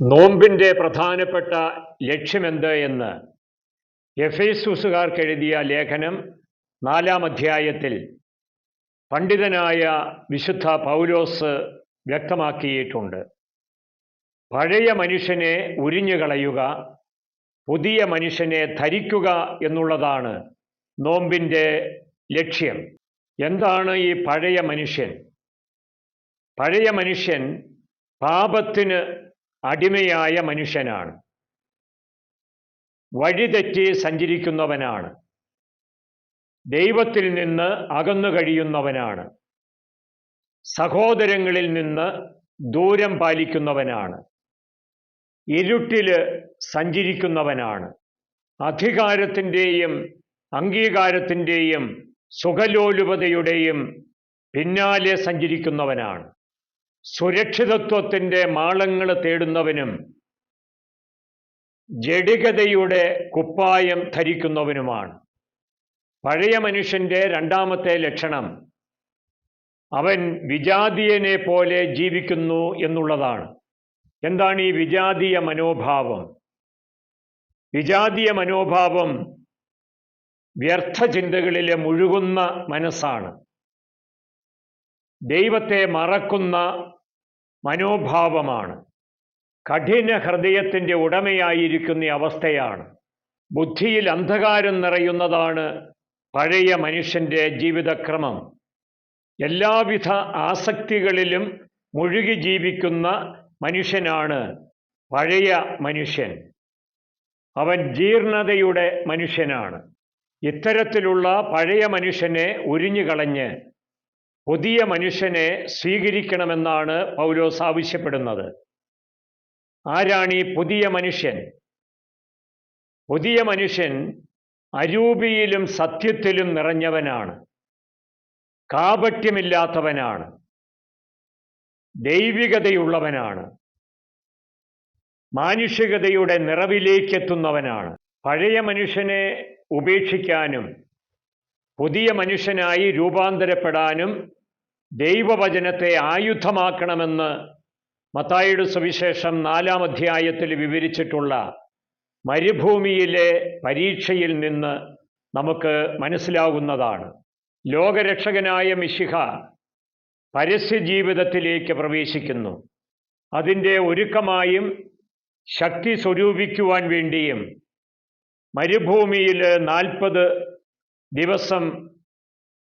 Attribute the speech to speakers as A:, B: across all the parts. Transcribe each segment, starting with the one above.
A: നോമ്പിന്റെ പ്രധാനപ്പെട്ട ലക്ഷ്യമെന്ത് എന്ന് എഫേസൂസുകാർക്ക് എഴുതിയ ലേഖനം നാലാം അധ്യായത്തിൽ പണ്ഡിതനായ വിശുദ്ധ പൗലോസ് വ്യക്തമാക്കിയിട്ടുണ്ട്. പഴയ മനുഷ്യനെ ഉരിഞ്ഞുകളയുക പുതിയ മനുഷ്യനെ ധരിക്കുക എന്നുള്ളതാണ് നോമ്പിന്റെ ലക്ഷ്യം. എന്താണ് ഈ പഴയ മനുഷ്യൻ? പഴയ മനുഷ്യൻ പാപത്തിന് അടിമയായ മനുഷ്യനാണ്. വഴിതെറ്റി സഞ്ചരിക്കുന്നവനാണ്. ദൈവത്തിൽ നിന്ന് അകന്നു കഴിയുന്നവനാണ്. സഹോദരങ്ങളിൽ നിന്ന് ദൂരം പാലിക്കുന്നവനാണ്. ഇരുട്ടിൽ സഞ്ചരിക്കുന്നവനാണ്. അധികാരത്തിന്റെയും അംഗീകാരത്തിന്റെയും സുഖലോലുപതയുടെയും പിന്നാലെ സഞ്ചരിക്കുന്നവനാണ്. സുരക്ഷിതത്വത്തിന്റെ മാളങ്ങൾ തേടുന്നവനും ജഡികതയുടെ കുപ്പായം ധരിക്കുന്നവനുമാണ്. പഴയ മനുഷ്യന്റെ രണ്ടാമത്തെ ലക്ഷണം അവൻ വിജാതീയനെ പോലെ ജീവിക്കുന്നു എന്നുള്ളതാണ്. എന്താണ് ഈ വിജാതീയ മനോഭാവം? വിജാതീയ മനോഭാവം വ്യർത്ഥ ചിന്തകളിലെ മുഴുകുന്ന മനസ്സാണ്. ദൈവത്തെ മറക്കുന്ന മനോഭാവമാണ്. കഠിന ഹൃദയത്തിന്റെ ഉടമയായിരിക്കുന്ന അവസ്ഥയാണ്. ബുദ്ധിയിൽ അന്ധകാരം നിറയുന്നതാണ് പഴയ മനുഷ്യന്റെ ജീവിതക്രമം. എല്ലാവിധ ആസക്തികളിലും മുഴുകി ജീവിക്കുന്ന മനുഷ്യനാണ് പഴയ മനുഷ്യൻ. അവൻ ജീർണതയുടെ മനുഷ്യനാണ്. ഇത്തരത്തിലുള്ള പഴയ മനുഷ്യനെ ഉരിഞ്ഞുകളഞ്ഞ് പുതിയ മനുഷ്യനെ സ്വീകരിക്കണമെന്നാണ് പൗലോസ് ആവശ്യപ്പെടുന്നത്. ആരാണ് ഈ പുതിയ മനുഷ്യൻ? പുതിയ മനുഷ്യൻ അരൂപിയിലും സത്യത്തിലും നിറഞ്ഞവനാണ്. കാപട്യമില്ലാത്തവനാണ്. ദൈവികതയുള്ളവനാണ്. മാനുഷികതയുടെ നിറവിലേക്കെത്തുന്നവനാണ്. പഴയ മനുഷ്യനെ ഉപേക്ഷിക്കാനും പുതിയ മനുഷ്യനായി രൂപാന്തരപ്പെടാനും ദൈവവചനത്തെ ആയുധമാക്കണമെന്ന് മത്തായിയുടെ സുവിശേഷം നാലാം അധ്യായത്തിൽ വിവരിച്ചിട്ടുള്ള മരുഭൂമിയിലെ പരീക്ഷയിൽ നിന്ന് നമുക്ക് മനസ്സിലാകുന്നതാണ് ലോകരക്ഷകനായ മിശിഹ പരസ്യ ജീവിതത്തിലേക്ക് പ്രവേശിക്കുന്നു. അതിന്റെ ഒരുക്കമായും ശക്തി സ്വരൂപിക്കുവാൻ വേണ്ടിയും മരുഭൂമിയിൽ നാൽപ്പത് ദിവസം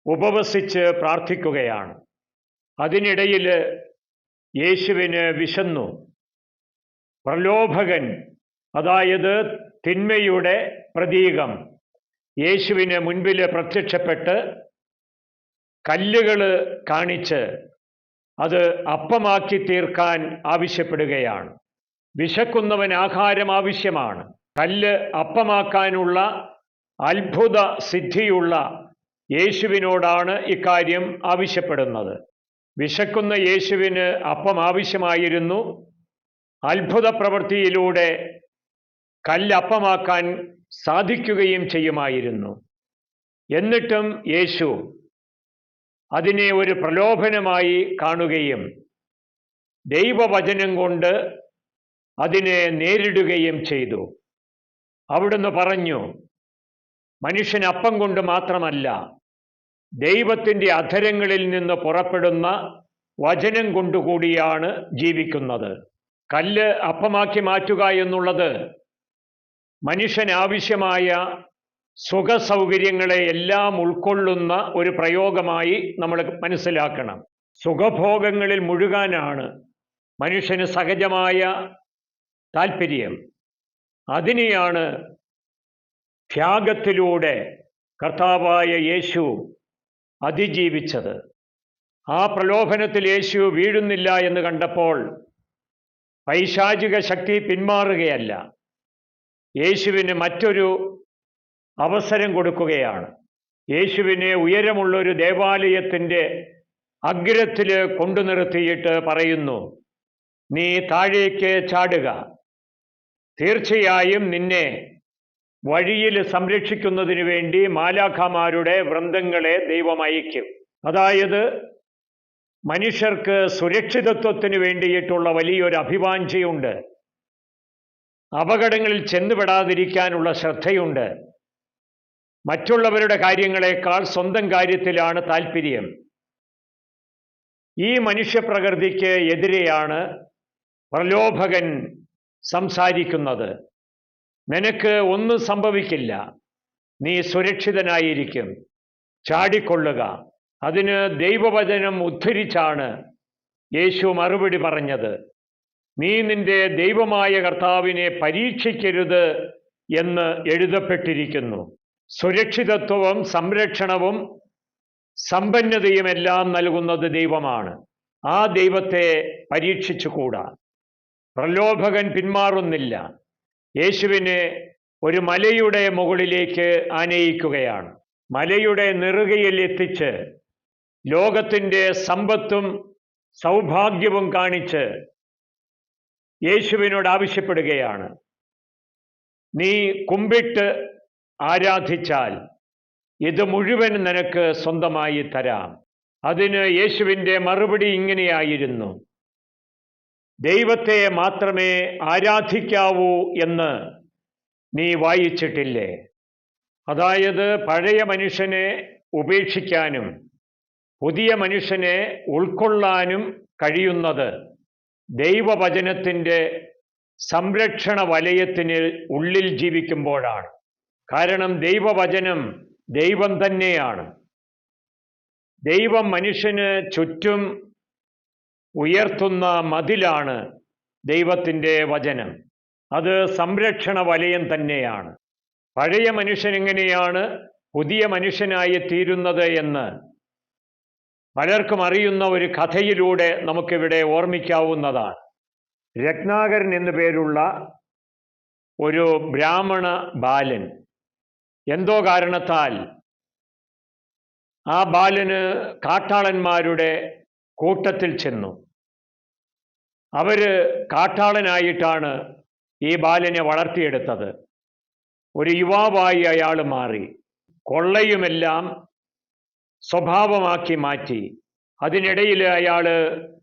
A: ഉപവസിച്ച് പ്രാർത്ഥിക്കുകയാണ്. അതിനിടയിൽ യേശുവിന് വിശന്നു. പ്രലോഭകൻ അതായത് തിന്മയുടെ പ്രതീകം. യേശുവിന് മുൻപിൽ പ്രത്യക്ഷപ്പെട്ട് കല്ലുകൾ കാണിച്ച് അത് അപ്പമാക്കി തീർക്കാൻ ആവശ്യപ്പെടുകയാണ്. വിശക്കുന്നവൻ ആഹാരം ആവശ്യമാണ്. കല്ല് അപ്പമാക്കാനുള്ള അത്ഭുത സിദ്ധിയുള്ള യേശുവിനോടാണ് ഇക്കാര്യം ആവശ്യപ്പെടുന്നത്. വിശക്കുന്ന യേശുവിന് അപ്പം ആവശ്യമായിരുന്നു അത്ഭുത പ്രവൃത്തിയിലൂടെ കല്ലപ്പമാക്കാൻ സാധിക്കുകയും ചെയ്യുമായിരുന്നു. എന്നിട്ടും യേശു അതിനെ ഒരു പ്രലോഭനമായി കാണുകയും ദൈവവചനം കൊണ്ട് അതിനെ നേരിടുകയും ചെയ്തു. അവിടുന്ന് പറഞ്ഞു മനുഷ്യൻ അപ്പം കൊണ്ട് മാത്രമല്ല ദൈവത്തിന്റെ അധരങ്ങളിൽ നിന്ന് പുറപ്പെടുന്ന വചനം കൊണ്ടുകൂടിയാണ് ജീവിക്കുന്നത്. കല്ല് അപ്പമാക്കി മാറ്റുക എന്നുള്ളത് മനുഷ്യനാവശ്യമായ സുഖ സൗകര്യങ്ങളെ എല്ലാം ഉൾക്കൊള്ളുന്ന ഒരു പ്രയോഗമായി നമ്മൾ മനസ്സിലാക്കണം. സുഖഭോഗങ്ങളിൽ മുഴുകാനാണ് മനുഷ്യന് സഹജമായ താല്പര്യം അതിനെയാണ് ത്യാഗത്തിലൂടെ കർത്താവായ യേശു അതിജീവിച്ചത്. ആ പ്രലോഭനത്തിൽ യേശു വീഴുന്നില്ല എന്ന് കണ്ടപ്പോൾ പൈശാചിക ശക്തി പിന്മാറുകയല്ല. യേശുവിന് മറ്റൊരു അവസരം കൊടുക്കുകയാണ്. യേശുവിനെ ഉയരമുള്ളൊരു ദേവാലയത്തിന്റെ അഗ്രത്തിൽ കൊണ്ടു നിർത്തിയിട്ട് പറയുന്നു നീ താഴേക്ക് ചാടുക. തീർച്ചയായും നിന്നെ വഴിയിൽ സംരക്ഷിക്കുന്നതിന് വേണ്ടി മാലാഖമാരുടെ വൃന്ദങ്ങളെ ദൈവം അയക്കും. അതായത് മനുഷ്യർക്ക് സുരക്ഷിതത്വത്തിന് വേണ്ടിയിട്ടുള്ള വലിയൊരു അഭിവാഞ്ചയുണ്ട് അപകടങ്ങളിൽ ചെന്നുപെടാതിരിക്കാനുള്ള ശ്രദ്ധയുണ്ട്. മറ്റുള്ളവരുടെ കാര്യങ്ങളെക്കാൾ സ്വന്തം കാര്യത്തിലാണ് താല്പര്യം ഈ മനുഷ്യപ്രകൃതിക്ക് എതിരെയാണ് പ്രലോഭകൻ സംസാരിക്കുന്നത്. നിനക്ക് ഒന്നും സംഭവിക്കില്ല. നീ സുരക്ഷിതനായിരിക്കും. ചാടിക്കൊള്ളുക. അതിന് ദൈവവചനം ഉദ്ധരിച്ചാണ് യേശു മറുപടി പറഞ്ഞത്. നീ നിന്റെ ദൈവമായ കർത്താവിനെ പരീക്ഷിക്കരുത് എന്ന് എഴുതപ്പെട്ടിരിക്കുന്നു. സുരക്ഷിതത്വവും സംരക്ഷണവും സമ്പന്നതയുമെല്ലാം നൽകുന്നത് ദൈവമാണ്. ആ ദൈവത്തെ പരീക്ഷിച്ചുകൂടാ. പ്രലോഭകൻ പിന്മാറുന്നില്ല. യേശുവിനെ ഒരു മലയുടെ മുകളിലേക്ക് ആനയിക്കുകയാണ്. മലയുടെ നെറുകയിൽ എത്തിച്ച് ലോകത്തിന്റെ സമ്പത്തും സൗഭാഗ്യവും കാണിച്ച് യേശുവിനോട് ആവശ്യപ്പെടുകയാണ്. നീ കുമ്പിട്ട് ആരാധിച്ചാൽ ഇത് മുഴുവൻ നിനക്ക് സ്വന്തമായി തരാം. അതിന് യേശുവിന്റെ മറുപടി ഇങ്ങനെയായിരുന്നു. ദൈവത്തെ മാത്രമേ ആരാധിക്കാവൂ എന്ന് നീ വായിച്ചിട്ടില്ലേ? അതായത് പഴയ മനുഷ്യനെ ഉപേക്ഷിക്കാനും പുതിയ മനുഷ്യനെ ഉൾക്കൊള്ളാനും കഴിയുന്നത് ദൈവവചനത്തിന്റെ സംരക്ഷണ വലയത്തിന് ഉള്ളിൽ ജീവിക്കുമ്പോഴാണ്. കാരണം ദൈവവചനം ദൈവം തന്നെയാണ്. ദൈവം മനുഷ്യന് ചുറ്റും ഉയർത്തുന്ന മതിലാണ് ദൈവത്തിന്റെ വചനം. അത് സംരക്ഷണ വലയം തന്നെയാണ്. പഴയ മനുഷ്യൻ എങ്ങനെയാണ് പുതിയ മനുഷ്യനായി തീരുന്നത് എന്ന് പലർക്കും അറിയുന്ന ഒരു കഥയിലൂടെ നമുക്കിവിടെ ഓർമ്മിക്കാവുന്നതാണ്. രത്നാകരൻ എന്നു പേരുള്ള ഒരു ബ്രാഹ്മണ ബാലൻ. എന്തോ കാരണത്താൽ ആ ബാലന് കാട്ടാളന്മാരുടെ കൂട്ടത്തിൽ ചെന്നു. അവർ കാട്ടാളനായിട്ടാണ് ഈ ബാലനെ വളർത്തിയെടുത്തത്. ഒരു യുവാവായി അയാൾ മാറി. കൊള്ളയുമെല്ലാം സ്വഭാവമാക്കി മാറ്റി. അതിനിടയിൽ അയാൾ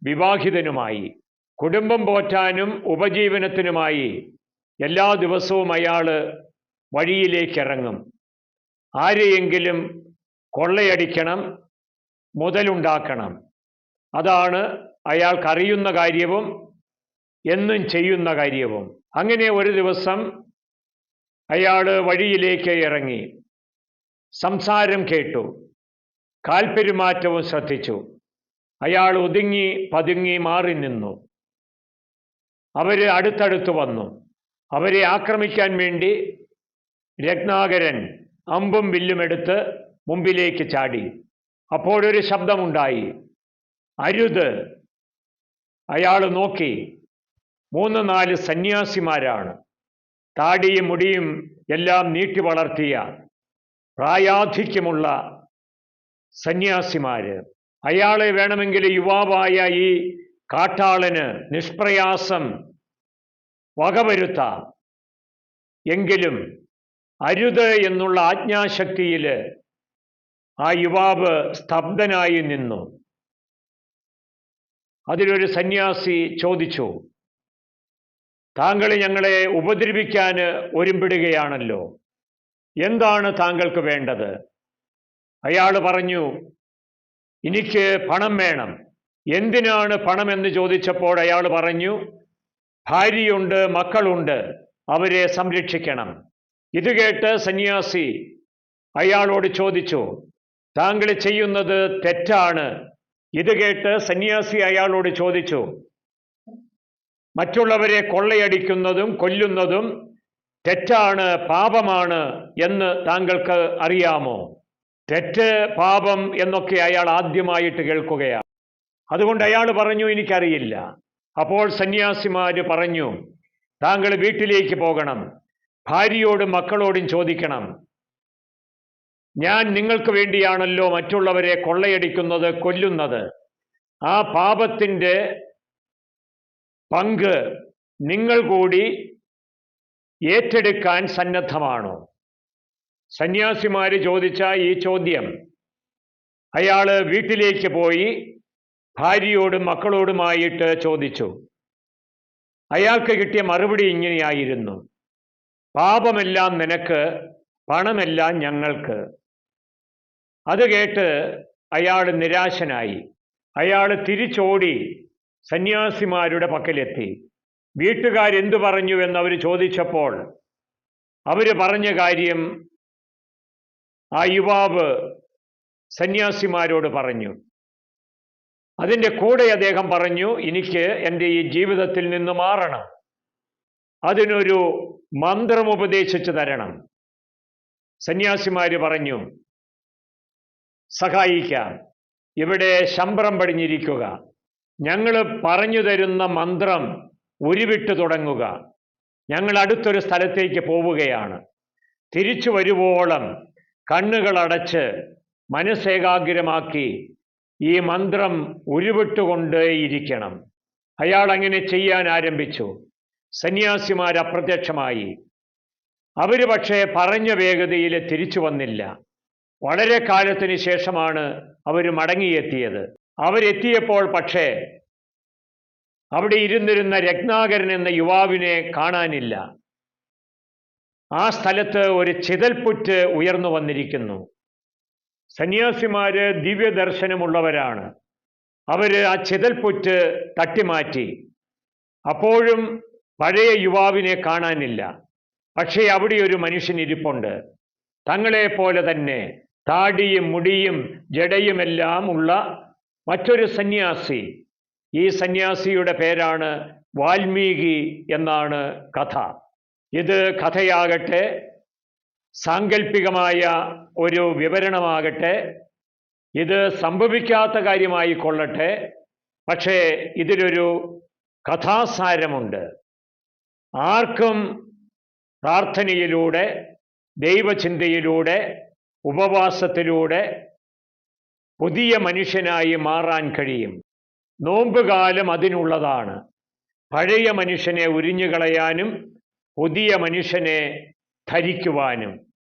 A: വിവാഹിതനുമായി. കുടുംബം പോറ്റാനും ഉപജീവനത്തിനുമായി എല്ലാ ദിവസവും അയാൾ വഴിയിലേക്ക് ഇറങ്ങും ആരെയെങ്കിലും കൊള്ളയടിക്കണം മുതലുണ്ടാക്കണം. അതാണ് അയാൾക്കറിയുന്ന കാര്യവും എന്നും ചെയ്യുന്ന കാര്യവും. അങ്ങനെ ഒരു ദിവസം അയാൾ വഴിയിലേക്ക് ഇറങ്ങി. സംസാരം കേട്ടു. കാൽപെരുമാറ്റവും ശ്രദ്ധിച്ചു. അയാൾ ഒതുങ്ങി പതുങ്ങി മാറി നിന്നു. അവർ അടുത്തടുത്ത് വന്നു. അവരെ ആക്രമിക്കാൻ വേണ്ടി രത്നാകരൻ അമ്പും വില്ലും വില്ലുമെടുത്ത് മുമ്പിലേക്ക് ചാടി. അപ്പോഴൊരു ശബ്ദമുണ്ടായി. അരുത് അയാൾ നോക്കി. മൂന്ന് നാല് സന്യാസിമാരാണ്. താടിയും മുടിയും എല്ലാം നീട്ടി വളർത്തിയ പ്രായാധിക്യമുള്ള സന്യാസിമാര്. അയാളെ വേണമെങ്കിൽ യുവാവായ ഈ കാട്ടാളന് നിഷ്പ്രയാസം വകവരുത്താം. എങ്കിലും അരുത് എന്നുള്ള ആജ്ഞാശക്തിയിൽ ആ യുവാവ് സ്തബ്ധനായി നിന്നു. അതിലൊരു സന്യാസി ചോദിച്ചു താങ്കൾ ഞങ്ങളെ ഉപദ്രവിക്കാൻ ഒരുമ്പിടുകയാണല്ലോ. എന്താണ് താങ്കൾക്ക് വേണ്ടത്? അയാൾ പറഞ്ഞു എനിക്ക് പണം വേണം. എന്തിനാണ് പണം എന്ന് ചോദിച്ചപ്പോൾ അയാൾ പറഞ്ഞു ഭാര്യയുണ്ട് മക്കളുണ്ട് അവരെ സംരക്ഷിക്കണം. ഇത് കേട്ട് സന്യാസി അയാളോട് ചോദിച്ചു താങ്കൾ ചെയ്യുന്നത് തെറ്റാണ്. ഇത് കേട്ട് സന്യാസി അയാളോട് ചോദിച്ചു മറ്റുള്ളവരെ കൊള്ളയടിക്കുന്നതും കൊല്ലുന്നതും തെറ്റാണ് പാപമാണ് എന്ന് താങ്കൾക്ക് അറിയാമോ? തെറ്റ് പാപം എന്നൊക്കെ അയാൾ ആദ്യമായിട്ട് കേൾക്കുകയാണ്. അതുകൊണ്ട് അയാൾ പറഞ്ഞു എനിക്കറിയില്ല. അപ്പോൾ സന്യാസിമാര് പറഞ്ഞു താങ്കൾ വീട്ടിലേക്ക് പോകണം ഭാര്യയോടും മക്കളോടും ചോദിക്കണം. ഞാൻ നിങ്ങൾക്ക് വേണ്ടിയാണല്ലോ മറ്റുള്ളവരെ കൊള്ളയടിക്കുന്നത് കൊല്ലുന്നത്. ആ പാപത്തിന്റെ പങ്ക് നിങ്ങൾ കൂടി ഏറ്റെടുക്കാൻ സന്നദ്ധമാണോ? സന്യാസിമാര് ചോദിച്ച ഈ ചോദ്യം. അയാൾ വീട്ടിലേക്ക് പോയി ഭാര്യയോടും മക്കളോടുമായിട്ട് ചോദിച്ചു. അയാൾക്ക് കിട്ടിയ മറുപടി ഇങ്ങനെയായിരുന്നു. പാപമെല്ലാം നിനക്ക് പണമെല്ലാം ഞങ്ങൾക്ക്. അത് കേട്ട് അയാൾ നിരാശനായി. അയാൾ തിരിച്ചോടി സന്യാസിമാരുടെ പക്കലെത്തി. വീട്ടുകാരെന്തു പറഞ്ഞു എന്ന് അവർ ചോദിച്ചപ്പോൾ അവർ പറഞ്ഞ കാര്യം ആ യുവാവ് സന്യാസിമാരോട് പറഞ്ഞു. അതിന്റെ കൂടെ അദ്ദേഹം പറഞ്ഞു എനിക്ക് എന്റെ ഈ ജീവിതത്തിൽ നിന്ന് മാറണം. അതിനൊരു മന്ത്രം ഉപദേശിച്ചു തരണം. സന്യാസിമാര് പറഞ്ഞു സഹായിക്കാം. ഇവിടെ ശമ്പളം പടിഞ്ഞിരിക്കുക. ഞങ്ങൾ പറഞ്ഞു തരുന്ന മന്ത്രം ഉരുവിട്ട് തുടങ്ങുക. ഞങ്ങൾ അടുത്തൊരു സ്ഥലത്തേക്ക് പോവുകയാണ്. തിരിച്ചു വരുവോളം കണ്ണുകളടച്ച് മനസ്സേകാഗ്രമാക്കി ഈ മന്ത്രം ഉരുവിട്ടുകൊണ്ടേയിരിക്കണം. അയാൾ അങ്ങനെ ചെയ്യാൻ ആരംഭിച്ചു. സന്യാസിമാർ അപ്രത്യക്ഷമായി അവർ പക്ഷേ പറഞ്ഞ വേഗതയിൽ തിരിച്ചു വന്നില്ല. വളരെ കാലത്തിന് ശേഷമാണ് അവർ മടങ്ങിയെത്തിയത്. അവരെത്തിയപ്പോൾ പക്ഷേ അവിടെ ഇരുന്നിരുന്ന രത്നാകരൻ എന്ന യുവാവിനെ കാണാനില്ല. ആ സ്ഥലത്ത് ഒരു ചിതൽപുറ്റ് ഉയർന്നു വന്നിരിക്കുന്നു. സന്യാസിമാര് ദിവ്യദർശനമുള്ളവരാണ്. അവർ ആ ചിതൽപുറ്റ് തട്ടിമാറ്റി. അപ്പോഴും പഴയ യുവാവിനെ കാണാനില്ല. പക്ഷേ അവിടെ ഒരു മനുഷ്യൻ ഇരിപ്പുണ്ട്. തങ്ങളെ പോലെ തന്നെ താടിയും മുടിയും ജടയുമെല്ലാം ഉള്ള മറ്റൊരു സന്യാസി. ഈ സന്യാസിയുടെ പേരാണ് വാൽമീകി എന്നാണ് കഥ. ഇത് കഥയാകട്ടെ സാങ്കല്പികമായ ഒരു വിവരണമാകട്ടെ ഇത് സംഭവിക്കാത്ത കാര്യമായി കൊള്ളട്ടെ പക്ഷേ ഇതിലൊരു കഥാസാരമുണ്ട്. ആർക്കും പ്രാർത്ഥനയിലൂടെ ദൈവചിന്തയിലൂടെ ഉപവാസത്തിലൂടെ പുതിയ മനുഷ്യനായി മാറാൻ കഴിയും. നോമ്പുകാലം അതിനുള്ളതാണ്. പഴയ മനുഷ്യനെ ഉരിഞ്ഞുകളയാനും പുതിയ മനുഷ്യനെ ധരിക്കുവാനും.